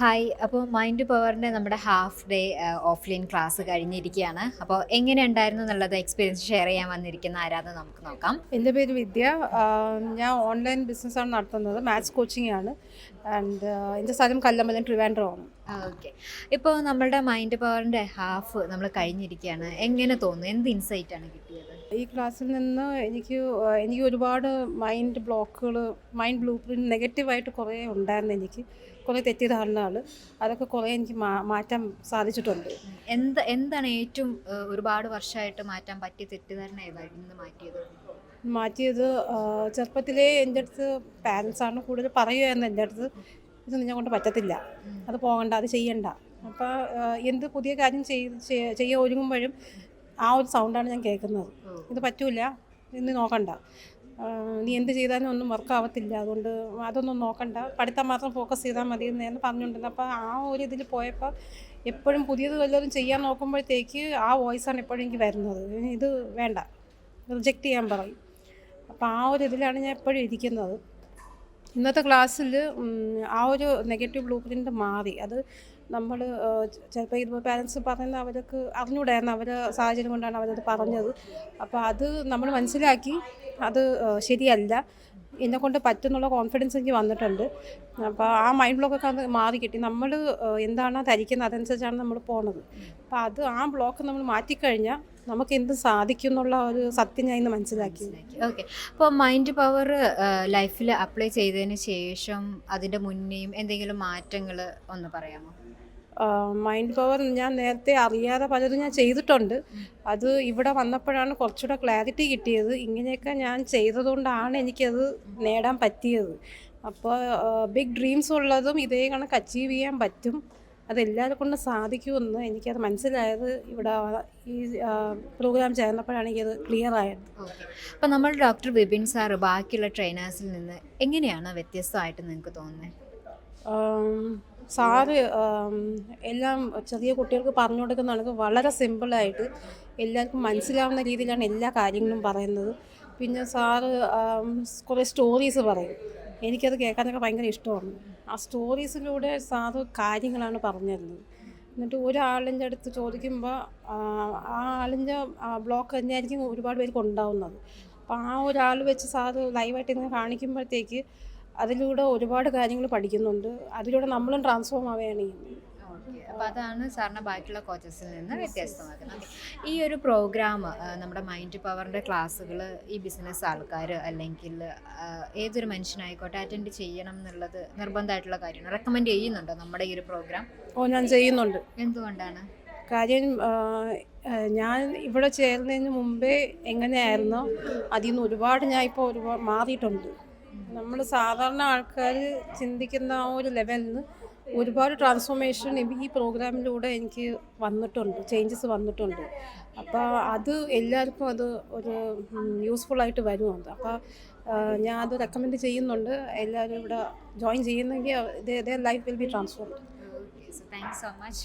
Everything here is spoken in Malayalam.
ഹായ് അപ്പോൾ മൈൻഡ് പവറിന്റെ നമ്മുടെ ഹാഫ് ഡേ ഓഫ്ലൈൻ ക്ലാസ് കഴിഞ്ഞിരിക്കുകയാണ്. അപ്പോൾ എങ്ങനെ ഉണ്ടായിരുന്നു എന്നുള്ളത് എക്സ്പീരിയൻസ് ഷെയർ ചെയ്യാൻ വന്നിരിക്കുന്ന ആരാധന നമുക്ക് നോക്കാം. എന്റെ പേര് വിദ്യ. ഞാൻ ഓൺലൈൻ ബിസിനസ്സാണ് നടത്തുന്നത്. മാത്സ് കോച്ചിങ് ആണ്. ആൻഡ് എന്റെ സ്ഥലം കല്ലമ്പലം ട്രിവാൻഡ്രമാണ് ഓക്കെ ഇപ്പോൾ നമ്മളുടെ മൈൻഡ് പവറിന്റെ ഹാഫ് നമ്മൾ കഴിഞ്ഞിരിക്കുകയാണ്. എങ്ങനെ തോന്നുന്നു? എന്ത് ഇൻസൈറ്റ് ആണ് കിട്ടിയത്? ഈ ക്ലാസ്സിൽ നിന്ന് എനിക്ക് എനിക്ക് ഒരുപാട് മൈൻഡ് ബ്ലോക്കുകൾ മൈൻഡ് ബ്ലൂ പ്രിന്റ് നെഗറ്റീവായിട്ട് കുറേ ഉണ്ടായിരുന്നു എനിക്ക്. കുറേ തെറ്റിദ്ധാരണകൾ. അതൊക്കെ കുറേ എനിക്ക് മാ- മാറ്റാൻ സാധിച്ചിട്ടുണ്ട്. എന്ത് എന്താണ് ഏറ്റവും ഒരുപാട് വർഷമായിട്ട് മാറ്റാൻ പറ്റിയ തെറ്റിദ്ധാരണ ഏതായിരുന്നു? മാറ്റിയത്? മാറ്റിയത് ചെറുപ്പത്തിലേ എന്റെ അടുത്ത് പാരൻസാണ് കൂടുതൽ പറയുമായിരുന്നു എന്റെ അടുത്ത് ഇത് നിന്നെ കൊണ്ട് പറ്റത്തില്ല. അത് പോകണ്ട അത് ചെയ്യണ്ട. അപ്പോൾ എന്ത് പുതിയ കാര്യം ചെയ്ത് ചെയ്യ- ചെയ്യാൻ ഒരുങ്ങുമ്പോഴും ആ ഒരു സൗണ്ടാണ് ഞാൻ കേൾക്കുന്നത്. ഇത് പറ്റൂല. ഇന്ന് നോക്കണ്ട. നീ എന്ത് ചെയ്താലും ഒന്നും വർക്കാവത്തില്ല അതുകൊണ്ട് അതൊന്നും നോക്കണ്ട. പഠിത്തം മാത്രം ഫോക്കസ് ചെയ്താൽ മതി എന്ന് ഞാൻ പറഞ്ഞുകൊണ്ടിരുന്നത് അപ്പോൾ ആ ഒരു ഇതിൽ പോയപ്പോൾ എപ്പോഴും പുതിയത് വല്ലതും ചെയ്യാൻ നോക്കുമ്പോഴത്തേക്ക് ആ വോയിസാണ് എപ്പോഴും എനിക്ക് വരുന്നത്. ഇത് വേണ്ട. റിജക്റ്റ് ചെയ്യാൻ പറയും. അപ്പോൾ ആ ഒരു ഇതിലാണ് ഞാൻ എപ്പോഴും ഇരിക്കുന്നത്. ഇന്നത്തെ ക്ലാസ്സിൽ ആ ഒരു നെഗറ്റീവ് ബ്ലൂ പ്രിന്റ് മാറി. അത് നമ്മൾ ചിലപ്പോൾ ഇത് പാരൻസ് പറയുന്ന അവർക്ക് അറിഞ്ഞുകൂടായിരുന്നു അവരെ സാഹചര്യം കൊണ്ടാണ് അവരത് പറഞ്ഞത്. അപ്പോൾ അത് നമ്മൾ മനസ്സിലാക്കി അത് ശരിയല്ല. എന്നെ കൊണ്ട് പറ്റുന്നുള്ള കോൺഫിഡൻസ് എനിക്ക് വന്നിട്ടുണ്ട്. അപ്പോൾ ആ മൈൻഡ് ബ്ലോക്കൊക്കെ അത് മാറി കിട്ടി. നമ്മൾ എന്താണോ ധരിക്കുന്നത് അതനുസരിച്ചാണ് നമ്മൾ പോണത്. അപ്പോൾ അത് ആ ബ്ലോക്ക് നമ്മൾ മാറ്റിക്കഴിഞ്ഞാൽ നമുക്ക് എന്ത് സാധിക്കും എന്നുള്ള ഒരു സത്യം ഞാൻ ഇന്ന് മനസ്സിലാക്കി. ഓക്കെ അപ്പോൾ മൈൻഡ് പവർ ലൈഫിൽ അപ്ലൈ ചെയ്തതിന് ശേഷം അതിന്റെ മുന്നേയും എന്തെങ്കിലും മാറ്റങ്ങൾ ഒന്ന് പറയാമോ? മൈൻഡ് പവർ ഞാൻ നേരത്തെ അറിയാതെ പലതും ഞാൻ ചെയ്തിട്ടുണ്ട്. അത് ഇവിടെ വന്നപ്പോഴാണ് കുറച്ചുകൂടെ ക്ലാരിറ്റി കിട്ടിയത്. ഇങ്ങനെയൊക്കെ ഞാൻ ചെയ്തതുകൊണ്ടാണ് എനിക്കത് നേടാൻ പറ്റിയത്. അപ്പോൾ ബിഗ് ഡ്രീംസ് ഉള്ളതും ഇതേ കണക്ക് അച്ചീവ് ചെയ്യാൻ പറ്റും. അതെല്ലാവരെ കൊണ്ട് സാധിക്കുമെന്ന് എനിക്കത് മനസ്സിലായത് ഇവിടെ ഈ പ്രോഗ്രാം ചേർന്നപ്പോഴാണ് എനിക്കത് ക്ലിയർ ആയത്. അപ്പോൾ നമ്മൾ ഡോക്ടർ ബിപിൻ സാർ ബാക്കിയുള്ള ട്രെയിനേഴ്സിൽ നിന്ന് എങ്ങനെയാണ് വ്യത്യസ്തമായിട്ട് നിങ്ങൾക്ക് തോന്നുന്നത്? സാറ് എല്ലാം ചെറിയ കുട്ടികൾക്ക് പറഞ്ഞു കൊടുക്കുന്നതാണ് വളരെ സിമ്പിളായിട്ട് എല്ലാവർക്കും മനസ്സിലാവുന്ന രീതിയിലാണ് എല്ലാ കാര്യങ്ങളും പറയുന്നത്. പിന്നെ സാറ് കുറേ സ്റ്റോറീസ് പറയും. എനിക്കത് കേൾക്കാനൊക്കെ ഭയങ്കര ഇഷ്ടമാണ്. ആ സ്റ്റോറീസിലൂടെ സാറ് കാര്യങ്ങളാണ് പറഞ്ഞു തരുന്നത് എന്നിട്ട് ഒരാളിന്റെ അടുത്ത് ചോദിക്കുമ്പോൾ ആ ആളിന്റെ ബ്ലോക്ക് തന്നെയായിരിക്കും ഒരുപാട് പേർക്ക് ഉണ്ടാവുന്നത്. അപ്പോൾ ആ ഒരാൾ വെച്ച് സാറ് ലൈവായിട്ട് ഇങ്ങനെ കാണിക്കുമ്പോഴത്തേക്ക് അതിലൂടെ ഒരുപാട് കാര്യങ്ങൾ പഠിക്കുന്നുണ്ട്. അതിലൂടെ നമ്മളും ട്രാൻസ്ഫോം ആവുകയാണ് ചെയ്യുന്നത്. ഓക്കെ. അപ്പോൾ അതാണ് സാറിന് ബാക്കിയുള്ള കോച്ചസിൽ നിന്ന് വ്യത്യസ്തമാക്കുന്നത്. ഈ ഒരു പ്രോഗ്രാം നമ്മുടെ മൈൻഡ് പവറിന്റെ ക്ലാസ്സുകൾ ഈ ബിസിനസ് ആൾക്കാർ അല്ലെങ്കിൽ ഏതൊരു മനുഷ്യനായിക്കോട്ടെ അറ്റൻഡ് ചെയ്യണം എന്നുള്ളത് നിർബന്ധമായിട്ടുള്ള കാര്യമാണ്. റെക്കമെൻഡ് ചെയ്യുന്നുണ്ടോ നമ്മുടെ ഈ ഒരു പ്രോഗ്രാം ഓ ഞാൻ ചെയ്യുന്നുണ്ട്. എന്തുകൊണ്ടാണ്? കാര്യം ഞാൻ ഇവിടെ ചേർന്നതിന് മുമ്പേ എങ്ങനെയായിരുന്നോ അതിൽ നിന്ന് ഒരുപാട് ഞാൻ ഇപ്പോൾ ഒരുപാട് മാറിയിട്ടുണ്ട്. നമ്മൾ സാധാരണ ആൾക്കാർ ചിന്തിക്കുന്ന ആ ഒരു ലെവലിൽ നിന്ന് ഒരുപാട് ട്രാൻസ്ഫോർമേഷൻ ഈ പ്രോഗ്രാമിലൂടെ എനിക്ക് വന്നിട്ടുണ്ട് ചേഞ്ചസ് വന്നിട്ടുണ്ട്. അപ്പോൾ അത് എല്ലാവർക്കും അത് ഒരു യൂസ്ഫുൾ ആയിട്ട് വരും അപ്പോൾ ഞാൻ അത് റെക്കമെൻഡ് ചെയ്യുന്നുണ്ട്. എല്ലാവരും ഇവിടെ ജോയിൻ ചെയ്യുന്നെങ്കിൽ life will be transformed thanks so much